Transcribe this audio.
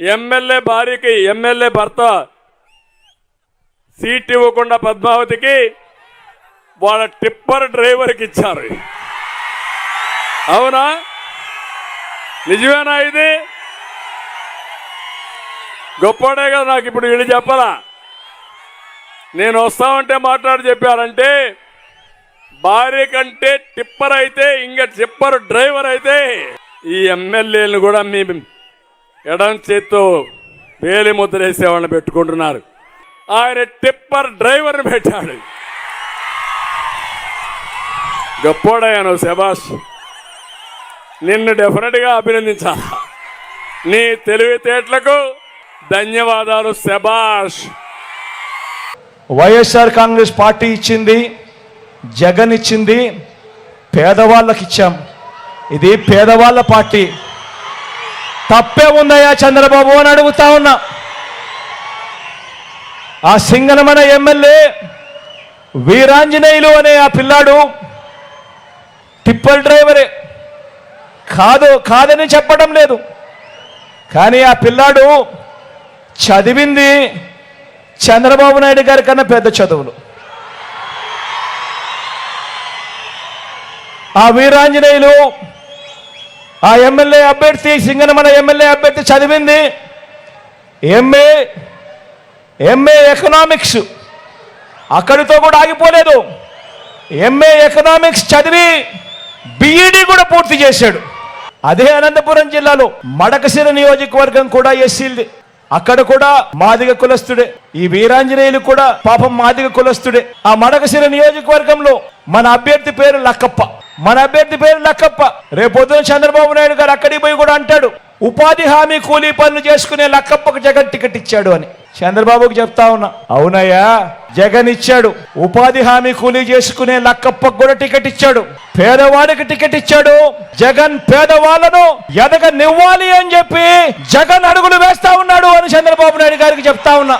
MLA భార్యకి MLA భర్త seat ఇవ్వకుండా పద్మావతికి వాళ్ళ టిప్పర్ డ్రైవర్కి ఇచ్చారు. అవునా? నిజమేనా ఇది? గొప్పడే కదా నాకు ఇప్పుడు వీళ్ళు చెప్పాలా? నేను వస్తామంటే మాట్లాడి చెప్పారంటే భార్య కంటే టిప్పర్ అయితే ఇంకా టిప్పర్ డ్రైవర్ అయితే ఈ ఎమ్మెల్యేలు కూడా మీ ఎడం చేత్తో వేలి ముద్ర వేసేవాళ్ళని పెట్టుకుంటున్నారు. ఆయన టిప్పర్ డ్రైవర్ని పెట్టాడు. గొప్పోడయ్యాను శబాష్ నిన్ను డెఫినెట్గా అభినందించాలి? నీ తెలివితేటలకు ధన్యవాదాలు శబాష్ వైఎస్ఆర్ కాంగ్రెస్ పార్టీ ఇచ్చింది జగన్ ఇచ్చింది పేదవాళ్ళకి ఇచ్చాం. ఇది పేదవాళ్ళ పార్టీ. తప్పే ఉందయ్యా చంద్రబాబు అని అడుగుతా ఉన్నా. ఆ సింగనమన ఎమ్మెల్యే వీరాంజనేయులు అనే ఆ పిల్లాడు టిప్పర్ డ్రైవరే. కాదు కాదని చెప్పడం లేదు. కానీ ఆ పిల్లాడు చదివింది చంద్రబాబు నాయుడు గారి కన్నా పెద్ద చదువులు. ఆ వీరాంజనేయులు ఆ ఎమ్మెల్యే అభ్యర్థి సింగనమల ఎమ్మెల్యే అభ్యర్థి చదివింది. ఎంఏ ఎంఏ ఎకనామిక్స్ అక్కడితో కూడా ఆగిపోలేదు. ఎంఏ ఎకనామిక్స్ చదివి బిఈడి కూడా పూర్తి చేశాడు. అదే అనంతపురం జిల్లాలో మడకశిర నియోజకవర్గం కూడా ఎస్సీది అక్కడ కూడా మాదిగ కులస్తుడే. ఈ వీరాంజనేయులు కూడా పాపం మాదిగ కులస్తుడే. ఆ మడకశిర నియోజకవర్గంలో మన అభ్యర్థి పేరు లక్కప్ప. మన అభ్యర్థి పేరు లక్కప్ప. రేపొద్దున చంద్రబాబు నాయుడు గారు అక్కడికి పోయి కూడా అంటాడు ఉపాధి హామీ కూలీ పనులు చేసుకునే లక్కప్పకు జగన్ టికెట్ ఇచ్చాడు అని. చంద్రబాబుకి చెప్తా ఉన్నా. అవునయ్యా జగన్ ఇచ్చాడు. ఉపాధి హామీ కూలీ చేసుకునే లక్కప్పకు కూడా టికెట్ ఇచ్చాడు. పేదవాడికి టికెట్ ఇచ్చాడు. జగన్ పేదవాళ్ళను ఎదగనివ్వాలి అని చెప్పి జగన్ అడుగులు వేస్తా ఉన్నాడు అని చంద్రబాబు నాయుడు గారికి చెప్తా ఉన్నా.